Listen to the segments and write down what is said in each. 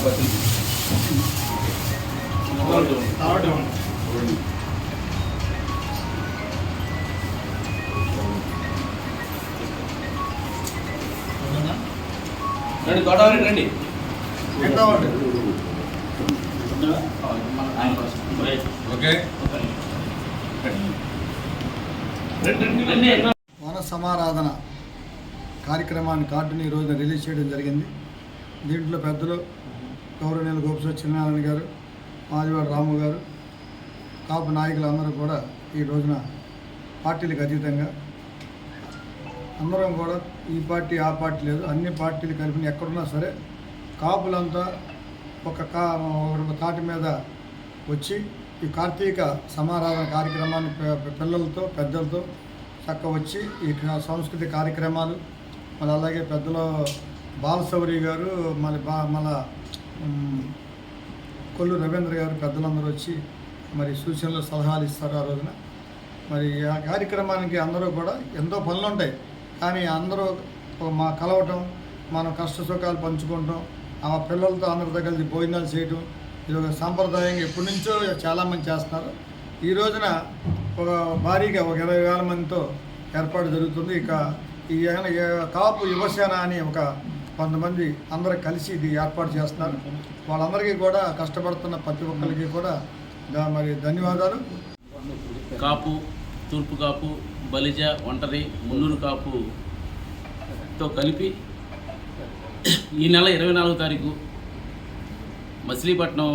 సభాపతి రండి తోటవారి రండి. ఓకే. వన సమారాధన కార్యక్రమాన్ని కార్డుని ఈ రోజున రిలీజ్ చేయడం జరిగింది. దీంట్లో పెద్దలు గౌరవనీయులు గోప చిన్నారాయణ గారు మాదివాడ రాము గారు కాపు నాయకులు అందరూ కూడా ఈ రోజున పార్టీలకు అతీతంగా అందరం కూడా ఈ పార్టీ ఆ పార్టీ లేదు. అన్ని పార్టీలు కలిపి ఎక్కడున్నా సరే కాపులంతా ఒక కా ఒక తాటి మీద వచ్చి ఈ కార్తీక సమారాధన కార్యక్రమాన్ని పిల్లలతో పెద్దలతో చక్క వచ్చి ఈ సాంస్కృతిక కార్యక్రమాలు మళ్ళీ అలాగే పెద్దలు బాలశౌరి గారు మళ్ళీ బా మళ్ళీ కొల్లు రవీంద్ర గారు పెద్దలందరూ వచ్చి మరి సూచనలు సలహాలు ఇస్తారు ఆ రోజున. మరి ఆ కార్యక్రమానికి అందరూ కూడా ఎంతో పనులు ఉంటాయి. కానీ అందరూ మా కలవటం మనం కష్ట సుఖాలు పంచుకుంటాం ఆ పిల్లలతో అందరితో కలిసి భోజనాలు చేయటం ఇది ఒక సాంప్రదాయంగా ఎప్పటి నుంచో చాలామంది చేస్తున్నారు. ఈ రోజున ఒక భారీగా ఒక ఇరవై వేల మందితో ఏర్పాటు జరుగుతుంది. ఇక ఈ కాపు యువసేన అని ఒక కొంతమంది అందరూ కలిసి ఇది ఏర్పాటు చేస్తున్నారు. వాళ్ళందరికీ కూడా కష్టపడుతున్న ప్రతి ఒక్కరికి కూడా మరి ధన్యవాదాలు. కాపు తూర్పు కాపు బలిజ ఒంటరి మున్నూరు కాపుతో కలిపి ఈ నెల ఇరవై నాలుగో తారీఖు మచిలీపట్నం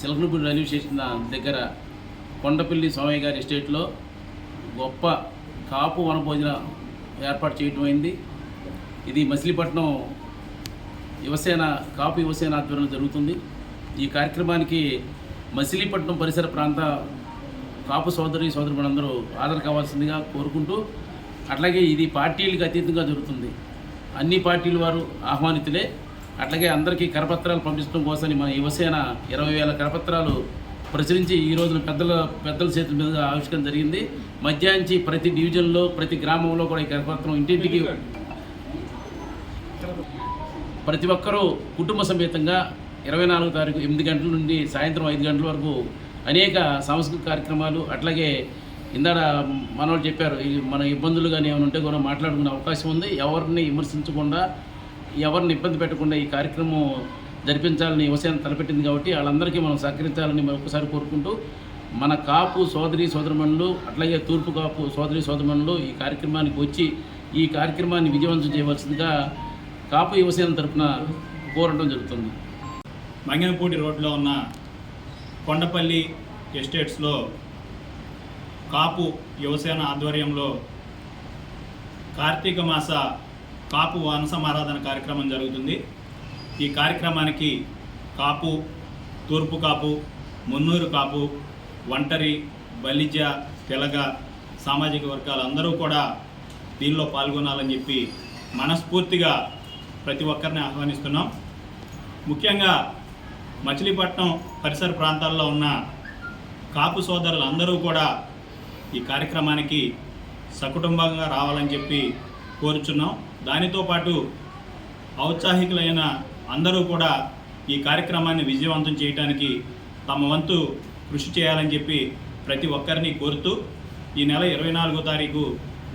సిలకనపూడి రైల్వే స్టేషన్ దగ్గర కొండపల్లి స్వామి గారి ఎస్టేట్లో గొప్ప కాపు వనభోజన ఏర్పాటు చేయటం అయింది. ఇది మచిలీపట్నం యువసేన కాపు యువసేన ఆధ్వర్యంలో జరుగుతుంది. ఈ కార్యక్రమానికి మచిలీపట్నం పరిసర ప్రాంత కాపు సోదరి సోదరులందరూ హాజరు కావాల్సిందిగా కోరుకుంటూ అట్లాగే ఇది పార్టీలకు అతీతంగా జరుగుతుంది. అన్ని పార్టీల వారు ఆహ్వానితులే. అట్లాగే అందరికీ కరపత్రాలు పంపించడం కోసం మన యువసేన ఇరవై వేల కరపత్రాలు ప్రచురించి ఈ రోజున పెద్దల పెద్దల చేతుల మీద ఆవిష్కరణ జరిగింది. మధ్యాహ్నం ప్రతి డివిజన్లో ప్రతి గ్రామంలో కూడా ఈ కరపత్రం ఇంటింటికి ప్రతి ఒక్కరూ కుటుంబ సమేతంగా ఇరవై నాలుగో తారీఖు ఎనిమిది గంటల నుండి సాయంత్రం ఐదు గంటల వరకు అనేక సాంస్కృతిక కార్యక్రమాలు అట్లాగే ఇందాడ మనవాళ్ళు చెప్పారు మన ఇబ్బందులు కానీ ఏమైనా ఉంటే కూడా మాట్లాడుకునే అవకాశం ఉంది. ఎవరిని విమర్శించకుండా ఎవరిని ఇబ్బంది పెట్టకుండా ఈ కార్యక్రమం జరిపించాలని యువసేన తలపెట్టింది కాబట్టి వాళ్ళందరికీ మనం సహకరించాలని మరొకసారి కోరుకుంటూ మన కాపు సోదరి సోదరుమణులు అట్లాగే తూర్పు కాపు సోదరి సోదరుమణులు ఈ కార్యక్రమానికి వచ్చి ఈ కార్యక్రమాన్ని విజయవంతం చేయవలసిందిగా కాపు యువసేన తరపున కోరడం జరుగుతుంది. మంగనపూడి రోడ్లో ఉన్న కొండపల్లి ఎస్టేట్స్లో కాపు యువసేన ఆధ్వర్యంలో కార్తీక మాస కాపు వనసమారాధన కార్యక్రమం జరుగుతుంది. ఈ కార్యక్రమానికి కాపు తూర్పు కాపు మున్నూరు కాపు ఒంటరి బలిజ తెలగ సామాజిక వర్గాలు అందరూ కూడా దీనిలో పాల్గొనాలని చెప్పి మనస్ఫూర్తిగా ప్రతి ఒక్కరిని ఆహ్వానిస్తున్నాం. ముఖ్యంగా మచిలీపట్నం పరిసర ప్రాంతాల్లో ఉన్న కాపు సోదరులు అందరూ కూడా ఈ కార్యక్రమానికి సకుటుంబంగా రావాలని చెప్పి కోరుచున్నాం. దానితో పాటు ఔత్సాహికులైన అందరూ కూడా ఈ కార్యక్రమాన్ని విజయవంతం చేయడానికి తమ వంతు కృషి చేయాలని చెప్పి ప్రతి ఒక్కరిని కోరుతూ ఈ నెల ఇరవై నాలుగో తారీఖు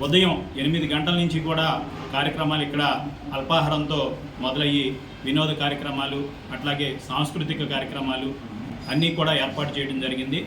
ఉదయం ఎనిమిది గంటల నుంచి కూడా కార్యక్రమాలు ఇక్కడ అల్పాహారంతో మొదలయ్యి వినోద కార్యక్రమాలు అట్లాగే సాంస్కృతిక కార్యక్రమాలు అన్నీ కూడా ఏర్పాటు చేయడం జరిగింది.